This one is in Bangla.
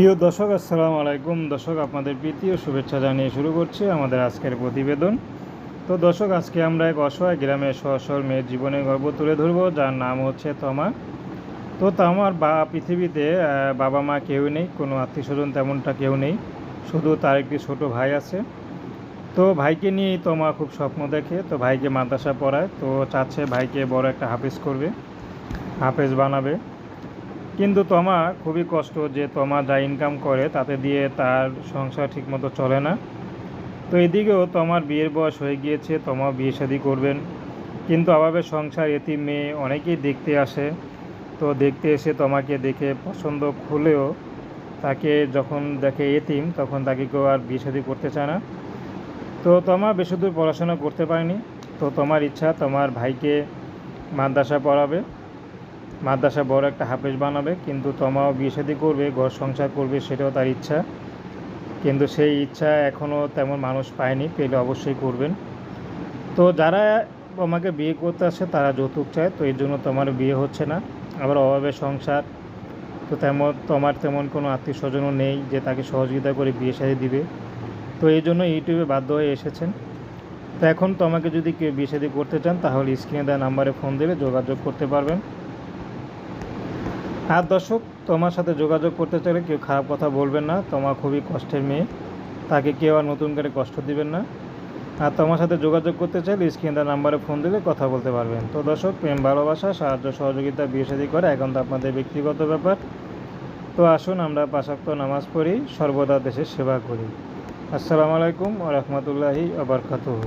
প্রিয় দর্শক, আসসালামু আলাইকুম। দর্শক, আপনাদের প্রীতি ও শুভেচ্ছা জানিয়ে শুরু করছি আমাদের আজকের প্রতিবেদন। তো দর্শক, আজকে আমরা এক অসহায় গ্রামের সহসর মেয়ের জীবনের গর্ব তুলে ধরবো, যার নাম হচ্ছে তমা। তো তামার বা, পৃথিবীতে বাবা মা কেউ নেই, কোনো আত্মীয় স্বজন তেমনটা কেউ নেই, শুধু তার একটি ছোট ভাই আছে। তো ভাইকে নিয়েই তোমা খুব স্বপ্ন দেখে, তো ভাইকে মাদ্রাসা পড়ায়, তো চাচ্ছে ভাইকে বড় একটা হাফেজ করবে, হাফেজ বানাবে। কিন্তু তোমা খুবই কষ্ট যে তোমা যা ইনকাম করে তাতে দিয়ে তার সংসার ঠিকমতো চলে না। তো এদিকেও তোমার বিয়ের বয়স হয়ে গিয়েছে তোমা বিয়ে শাদি করবেন। কিন্তু অভাবে সংসার এতি মেয়ে অনেকেই দেখতে আসে। তো দেখতে এসে তোমাকে দেখে পছন্দ হলেও তাকে যখন দেখে এতিম, তখন তাকে কেউ আর বিয়ে শাদি করতে চায় না। তো তোমা বেশি দূর পড়াশোনা করতে পারেনি। তো তোমার ইচ্ছা তোমার ভাইকে মাদ্রাসা পড়াবে। মাদ্রাসা বড় একটা হাফেজ বানাবে, কিন্তু তমাও বিয়ে করবে, ঘর সংসার করবে, সেটাও তার ইচ্ছা। কিন্তু সেই ইচ্ছা এখনও তেমন মানুষ পায়নি, পেলে অবশ্যই করবেন। তো যারা আমাকে বিয়ে করতে আসে, তারা যৌতুক চায়, তো এর জন্য তোমার বিয়ে হচ্ছে না। আবার অভাবে সংসার, তো তেমন, তোমার তেমন কোনো আত্মীয় স্বজনও নেই যে তাকে সহযোগিতা করে বিয়ে শাদি দিবে। তো এই জন্য ইউটিউবে বাধ্য হয়ে এসেছেন। তো এখন তোমাকে যদি কেউ বিয়ে শাদি করতে চান, তাহলে স্ক্রিনে দেওয়া নাম্বারে ফোন দিলে যোগাযোগ করতে পারবেন। আর দর্শক, তোমার সাথে যোগাযোগ করতে চাইলে কেউ খারাপ কথা বলবেন না। তোমার খুবই কষ্টের মেয়ে। তাকে কেউ আর নতুন করে কষ্ট দিবেন না। আর তোমার সাথে যোগাযোগ করতে চাইলে স্ক্রিন নাম্বারে ফোন দিলে কথা বলতে পারবেন। তো দর্শক, প্রেম, ভালোবাসা, সাহায্য, সহযোগিতা, বিয়ে করে এখন তো আপনাদের ব্যক্তিগত ব্যাপার। তো আসুন আমরা পাশাক্ত নামাজ পড়ি, সর্বদা দেশের সেবা করি। আসসালামু আলাইকুম ও রহমতুল্লাহি আবরকাতুহ